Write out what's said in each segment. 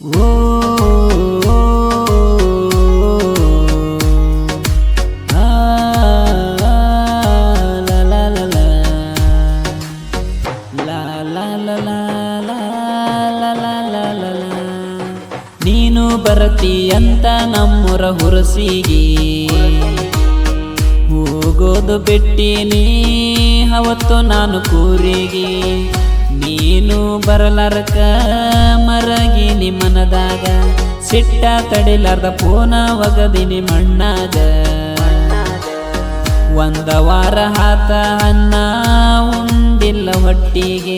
ನೀನು ಬರತಿ ಅಂತ ನಮ್ಮೂರ ಹುರಸಿಗೆ. ಹೋಗೋದು ಬಿಟ್ಟಿನಿ ಅವತ್ತು ನಾನು ಕೂರಿಗೆ. ನೀನು ಬರಲಾರಕ ಮರಗಿ ಮನದಾಗ ಸಿಟ್ಟ ತಡಿಲಾರ್ದ ಪೋನ ಒಗದಿನಿ ಮಣ್ಣಾಗ. ಒಂದ ವಾರ ಹಾತ ಅನ್ನ ಉಂಡಿಲ್ಲ ಹೊಟ್ಟಿಗೆ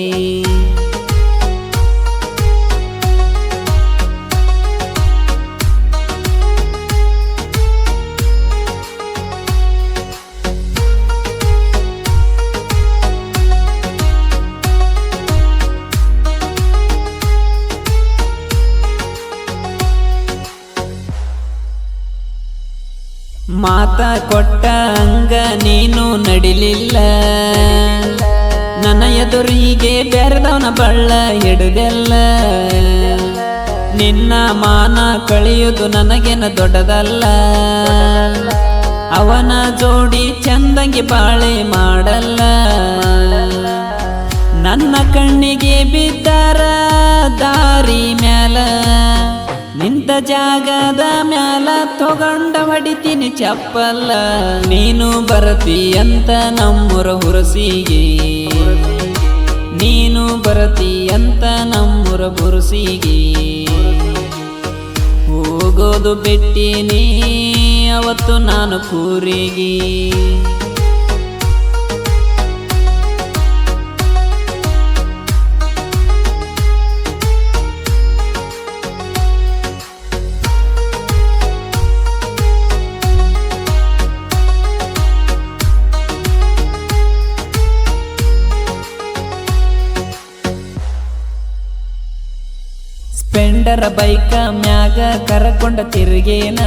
ಮಾತ ಕೊಟ್ಟ ಅಂಗ ನೀನು ನಡಿಲಿಲ್ಲ. ನನ್ನ ಎದುರು ಹೀಗೆ ಬೆರೆದವನ ಬಳ್ಳ ಹಿಡಿದೆಲ್ಲ. ನಿನ್ನ ಮಾನ ಕಳೆಯುವುದು ನನಗೇನ ದೊಡ್ಡದಲ್ಲ. ಅವನ ಜೋಡಿ ಚಂದಂಗಿ ಬಾಳೆ ಮಾಡಲ್ಲ. ನನ್ನ ಕಣ್ಣಿಗೆ ಬಿದ್ದಾರ ದಾರಿ ಮ್ಯಾಲ. ನಿಂತ ಜಾಗದ ಮ್ಯಾಲ ತಗೊಂಡ ಹೊಡಿತೀನಿ ಚಪ್ಪಲ್ಲ. ನೀನು ಬರತಿ ಅಂತ ನಮ್ಮೂರ ಹುರಸಿಗೆ. ನೀನು ಬರತಿ ಅಂತ ನಮ್ಮೂರ ಬುರುಸಿಗೆ ಹೋಗೋದು ಬಿಟ್ಟಿನಿ, ಅವತ್ತು ನಾನು ಕೂರಿಗೆ. ಸ್ಪೆಂಡರ ಬೈಕ ಮ್ಯಾಗ ಕರಕೊಂಡ ತಿರುಗೇನ?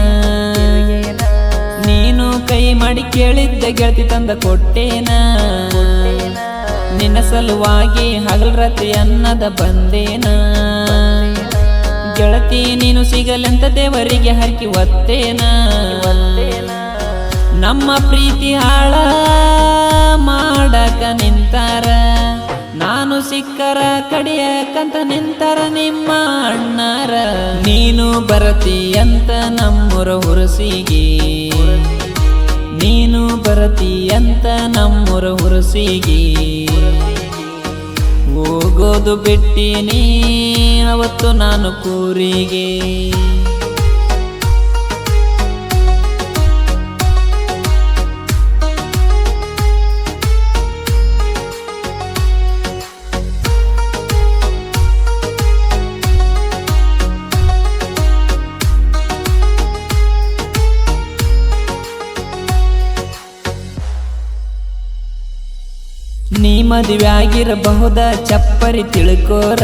ನೀನು ಕೈ ಮಾಡಿ ಕೇಳಿದ್ದ, ಗೆಳತಿ ತಂದ ಕೊಟ್ಟೇನ? ನಿನ್ನ ಸಲುವಾಗಿ ಹಗಲ್ ರಾತ್ರಿ ಅನ್ನದ ಬಂದೇನ? ಗೆಳತಿ, ನೀನು ಸಿಗಲೆಂತ ದೇವರಿಗೆ ಹರಕಿ ಒತ್ತೇನ? ನಮ್ಮ ಪ್ರೀತಿ ಹಾಳ ಮಾಡಕ ನಿಂತಾರ? ನಾನು ಸಿಕ್ಕರ ಕಡಿಯಕಂತ ನಿಂತರ ನಿಮ್ಮ ಅಣ್ಣಾರ. ನೀನು ಬರತಿ ಅಂತ ನಮ್ಮೂರ ಹುರಸಿಗೆ. ನೀನು ಅಂತ ನಮ್ಮೂರ ಹುರಸಿಗೆ. ಹೋಗೋದು ಬಿಟ್ಟಿನಿ ಅವತ್ತು ನಾನು ಕೂರಿಗೆ. ನೀ ಮದುವೆ ಆಗಿರಬಹುದ ಚಪ್ಪರಿ ತಿಳ್ಕೋರ.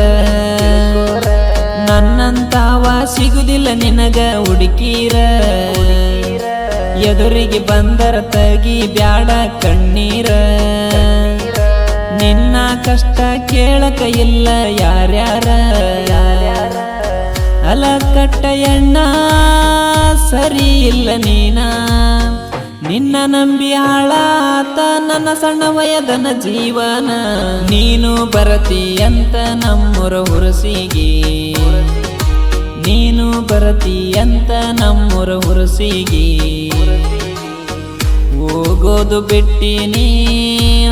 ನನ್ನಂತಾವ ಸಿಗುದಿಲ್ಲ ನಿನಗ ಹುಡುಕೀರ. ಎದುರಿಗೆ ಬಂದರ ತಗಿ ಬ್ಯಾಡ ಕಣ್ಣೀರ. ನಿನ್ನ ಕಷ್ಟ ಕೇಳಕ ಇಲ್ಲ ಯಾರ್ಯಾರ. ಅಲಕಟ್ಟ ಎಣ್ಣ ಸರಿ ಇಲ್ಲ ನೀನ. ನಿನ್ನ ನಂಬಿ ಹಾಳಾತ ನನ್ನ ಸಣ್ಣ ವಯದನ ಜೀವನ. ನೀನು ಬರತಿ ಅಂತ ನಮ್ಮೂರ ಹುರಸಿಗೆ. ನೀನು ಬರತಿ ಅಂತ ನಮ್ಮೂರ ಹುರಸಿಗೆ. ಹೋಗೋದು ಬಿಟ್ಟಿನಿ,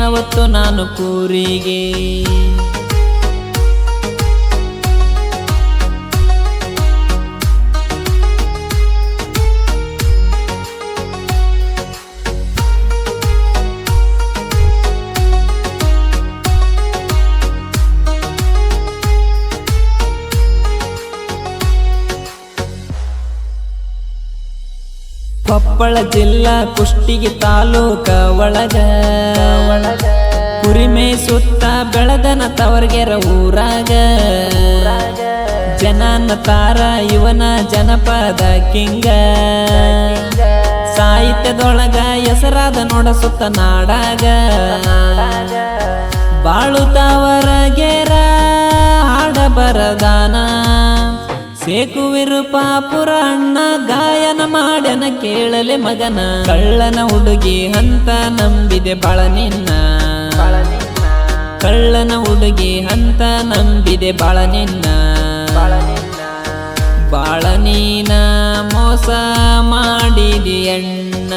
ಅವತ್ತು ನಾನು ಕೂರಿಗೆ. ಕೊಪ್ಪಳ ಜಿಲ್ಲಾ ಕುಷ್ಟಿಗೆ ತಾಲೂಕ ಒಳಗ. ಕುರಿಮೆ ಸುತ್ತ ಬೆಳದನ ತವರ್ಗೆರ ಊರಾಗ. ಜನನ ತಾರ ಇವನ ಜನಪದ ಕಿಂಗ. ಸಾಹಿತ್ಯದೊಳಗ ಹೆಸರಾದ ನೋಡ ಸುತ್ತ ನಾಡಾಗ. ಬಾಳು ತಾವರಗೆರ ಹಾಡ ಬರದಾನ. ಸೇಕು ಪುರಾಣ ಗಾಯನ ಮಾಡ್ಯನ ಕೇಳಲೆ ಮಗನ. ಕಳ್ಳನ ಹುಡುಗಿ ಅಂತ ನಂಬಿದೆ ಬಾಳ ನಿನ್ನ. ಕಳ್ಳನ ಹುಡುಗಿ ಅಂತ ನಂಬಿದೆ ಬಾಳ ನಿನ್ನ. ಬಾಳ ನೀನ ಮೋಸ ಮಾಡಿದಿ ಅಣ್ಣ.